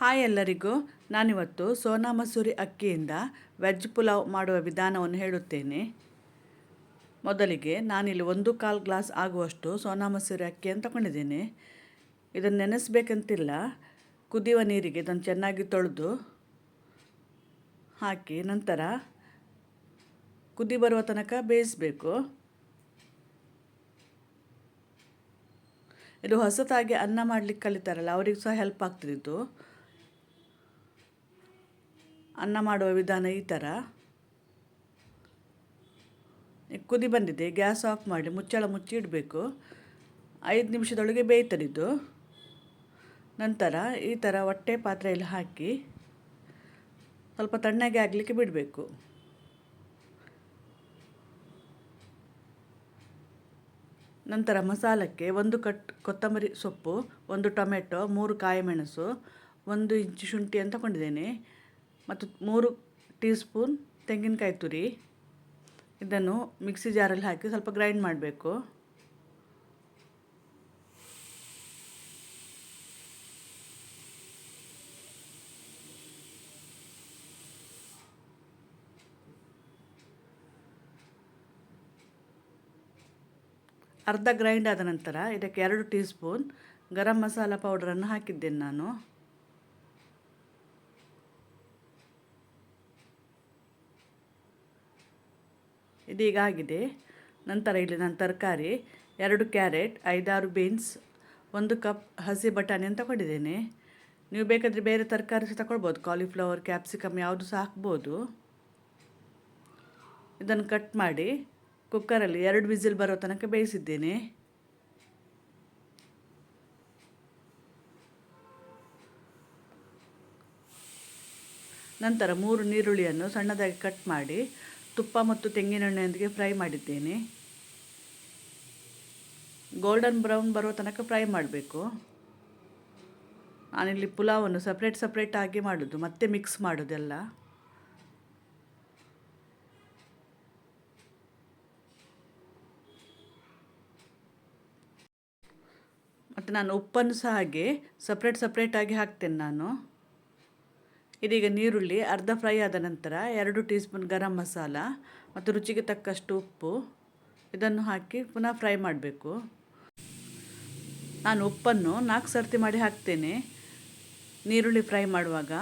Hi ಎಲ್ಲರಿಗೂ. ನಾನಿವತ್ತು ಸೋನಾ ಮಸೂರಿ ಅಕ್ಕಿಯಿಂದ ವೆಜ್ ಪುಲಾವ್ ಮಾಡುವ ವಿಧಾನವನ್ನು ಹೇಳುತ್ತೇನೆ. ಮೊದಲಿಗೆ ನಾನಿಲ್ಲಿ ಒಂದು ಕಾಲು ಗ್ಲಾಸ್ ಆಗುವಷ್ಟು ಸೋನಾ ಮಸೂರಿ ಅಕ್ಕಿಯನ್ನು ತಗೊಂಡಿದ್ದೇನೆ. ಇದನ್ನು ನೆನೆಸಬೇಕಂತಿಲ್ಲ. ಕುದಿಯುವ ನೀರಿಗೆ ಇದನ್ನು ಚೆನ್ನಾಗಿ ತೊಳೆದು ಹಾಕಿ ನಂತರ ಕುದಿ ಬರುವ ತನಕ ಬೇಯಿಸಬೇಕು. ಇದು ಹೊಸತಾಗಿ ಅನ್ನ ಮಾಡಲಿಕ್ಕೆ ಕಲಿತಾರಲ್ಲ, ಅವ್ರಿಗೆ ಸಹ ಹೆಲ್ಪ್ ಆಗ್ತಿದ್ದು ಅನ್ನ ಮಾಡುವ ವಿಧಾನ ಈ ಥರ ಕುದಿ ಬಂದಿದೆ, ಗ್ಯಾಸ್ ಆಫ್ ಮಾಡಿ ಮುಚ್ಚಳ ಮುಚ್ಚಿ ಇಡಬೇಕು. ಐದು ನಿಮಿಷದೊಳಗೆ ಬೇಯ್ತದಿದ್ದು ನಂತರ ಈ ಥರ ಹೊಟ್ಟೆ ಪಾತ್ರೆಯಲ್ಲಿ ಹಾಕಿ ಸ್ವಲ್ಪ ತಣ್ಣಗೆ ಆಗಲಿಕ್ಕೆ ಬಿಡಬೇಕು. ನಂತರ ಮಸಾಲಕ್ಕೆ ಒಂದು ಕಟ್ ಕೊತ್ತಂಬರಿ ಸೊಪ್ಪು, ಒಂದು ಟೊಮೆಟೊ, ಮೂರು ಕಾಯಿ ಮೆಣಸು ಒಂದು ಇಂಚು ಶುಂಠಿ ಅಂತ ತಗೊಂಡಿದ್ದೇನೆ. ಮತ್ತು ಮೂರು ಟೀ ಸ್ಪೂನ್ ತೆಂಗಿನಕಾಯಿ ತುರಿ. ಇದನ್ನು ಮಿಕ್ಸಿ ಜಾರಲ್ಲಿ ಹಾಕಿ ಸ್ವಲ್ಪ ಗ್ರೈಂಡ್ ಮಾಡಬೇಕು. ಅರ್ಧ ಗ್ರೈಂಡ್ ಆದ ನಂತರ ಇದಕ್ಕೆ ಎರಡು ಟೀ ಸ್ಪೂನ್ ಗರಂ ಮಸಾಲ ಪೌಡರನ್ನು ಹಾಕಿದ್ದೇನೆ ನಾನು. ಇದೀಗ ಆಗಿದೆ ನಂತರ ಇಲ್ಲಿ ನಾನು ತರಕಾರಿ, ಎರಡು ಕ್ಯಾರೆಟ್, ಐದಾರು ಬೀನ್ಸ್, ಒಂದು ಕಪ್ ಹಸಿ ಬಟಾಣಿಯನ್ನು ತಗೊಂಡಿದ್ದೇನೆ ನೀವು ಬೇಕಾದರೆ ಬೇರೆ ತರಕಾರಿ ಸಹ ತಗೊಳ್ಬೋದು ಕಾಲಿಫ್ಲವರ್ ಕ್ಯಾಪ್ಸಿಕಮ್ ಯಾವುದು ಸಹ ಹಾಕ್ಬೋದು. ಇದನ್ನು ಕಟ್ ಮಾಡಿ ಕುಕ್ಕರಲ್ಲಿ ಎರಡು ವಿಸಿಲ್ ಬರೋ ತನಕ ಬೇಯಿಸಿದ್ದೇನೆ. ನಂತರ ಮೂರು ನೀರುಳ್ಳಿಯನ್ನು ಸಣ್ಣದಾಗಿ ಕಟ್ ಮಾಡಿ ತುಪ್ಪ ಮತ್ತು ತೆಂಗಿನೆಣ್ಣೆಯೊಂದಿಗೆ ಫ್ರೈ ಮಾಡಿದ್ದೇನೆ. ಗೋಲ್ಡನ್ ಬ್ರೌನ್ ಬರೋ ತನಕ ಫ್ರೈ ಮಾಡಬೇಕು. ನಾನಿಲ್ಲಿ ಪುಲಾವನ್ನು ಸಪ್ರೇಟ್ ಸಪ್ರೇಟ್ ಆಗಿ ಮಾಡೋದು, ಮತ್ತೆ ಮಿಕ್ಸ್ ಮಾಡೋದೆಲ್ಲ ಮತ್ತು ನಾನು ಉಪ್ಪನ್ನು ಸಹ ಹಾಗೆ ಸಪ್ರೇಟ್ ಸಪ್ರೇಟಾಗಿ ಹಾಕ್ತೇನೆ ನಾನು. ಇದೀಗ ನೀರುಳ್ಳಿ, ಅರ್ಧ ಫ್ರೈ ಆದ ನಂತರ ಎರಡು ಟೀ ಸ್ಪೂನ್ ಗರಂ ಮಸಾಲ ಮತ್ತು ರುಚಿಗೆ ತಕ್ಕಷ್ಟು ಉಪ್ಪು. ಇದನ್ನು ಹಾಕಿ ಪುನಃ ಫ್ರೈ ಮಾಡಬೇಕು. ನಾನು ಉಪ್ಪನ್ನು ನಾಲ್ಕು ಸರ್ತಿ ಮಾಡಿ ಹಾಕ್ತೇನೆ. ನೀರುಳ್ಳಿ ಫ್ರೈ ಮಾಡುವಾಗ,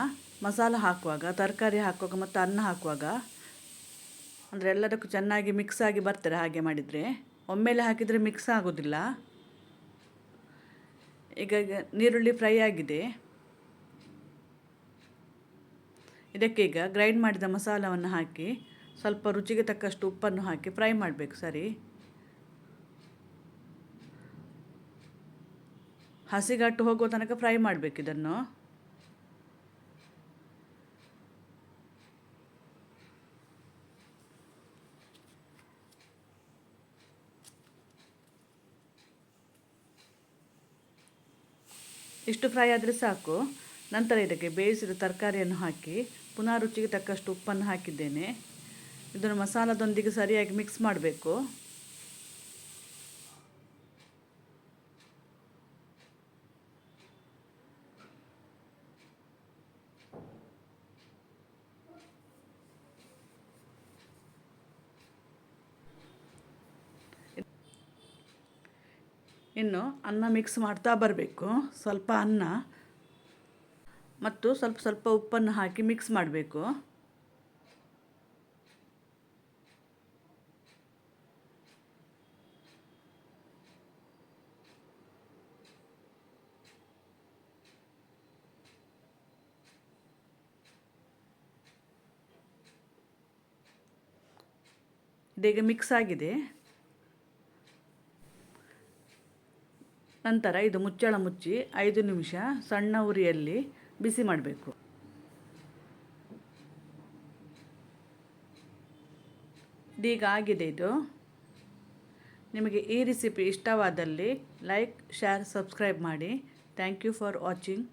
ಮಸಾಲ ಹಾಕುವಾಗ, ತರಕಾರಿ ಹಾಕುವಾಗ ಮತ್ತು ಅನ್ನ ಹಾಕುವಾಗ, ಅಂದರೆ ಎಲ್ಲದಕ್ಕೂ ಚೆನ್ನಾಗಿ ಮಿಕ್ಸ್ ಆಗಿ ಬರ್ತಾರೆ ಹಾಗೆ ಮಾಡಿದರೆ. ಒಮ್ಮೆಲೆ ಹಾಕಿದರೆ ಮಿಕ್ಸ್ ಆಗೋದಿಲ್ಲ. ಈಗ ನೀರುಳ್ಳಿ ಫ್ರೈ ಆಗಿದೆ. ಇದಕ್ಕೆ ಈಗ ಗ್ರೈಂಡ್ ಮಾಡಿದ ಮಸಾಲವನ್ನು ಹಾಕಿ ಸ್ವಲ್ಪ ರುಚಿಗೆ ತಕ್ಕಷ್ಟು ಉಪ್ಪನ್ನು ಹಾಕಿ ಫ್ರೈ ಮಾಡಬೇಕು, ಸರಿ? ಹಸಿಗಟ್ಟು ಹೋಗುವ ತನಕ ಫ್ರೈ ಮಾಡಬೇಕು ಇದನ್ನು. ಇಷ್ಟು ಫ್ರೈ ಆದರೆ ಸಾಕು. ನಂತರ ಇದಕ್ಕೆ ಬೇಯಿಸಿದ ತರಕಾರಿಯನ್ನು ಹಾಕಿ ಪುನಃ ರುಚಿಗೆ ತಕ್ಕಷ್ಟು ಉಪ್ಪನ್ನು ಹಾಕಿದ್ದೇನೆ. ಇದನ್ನು ಮಸಾಲದೊಂದಿಗೆ ಸರಿಯಾಗಿ ಮಿಕ್ಸ್ ಮಾಡಬೇಕು. ಇನ್ನು ಅನ್ನ ಮಿಕ್ಸ್ ಮಾಡ್ತಾ ಬರಬೇಕು. ಸ್ವಲ್ಪ ಅನ್ನ ಮತ್ತು ಸ್ವಲ್ಪ ಸ್ವಲ್ಪ ಉಪ್ಪನ್ನು ಹಾಕಿ ಮಿಕ್ಸ್ ಮಾಡಬೇಕು. ಇದೀಗ ಮಿಕ್ಸ್ ಆಗಿದೆ. ನಂತರ ಇದು ಮುಚ್ಚಳ ಮುಚ್ಚಿ ಐದು ನಿಮಿಷ ಸಣ್ಣ ಉರಿಯಲ್ಲಿ ಬಿಸಿ ಮಾಡಬೇಕು. ಇದೀಗ ಆಗಿದೆ ಇದು. ನಿಮಗೆ ಈ ರೆಸಿಪಿ ಇಷ್ಟವಾದಲ್ಲಿ ಲೈಕ್ ಶೇರ್ ಸಬ್ಸ್ಕ್ರೈಬ್ ಮಾಡಿ. Thank you for watching.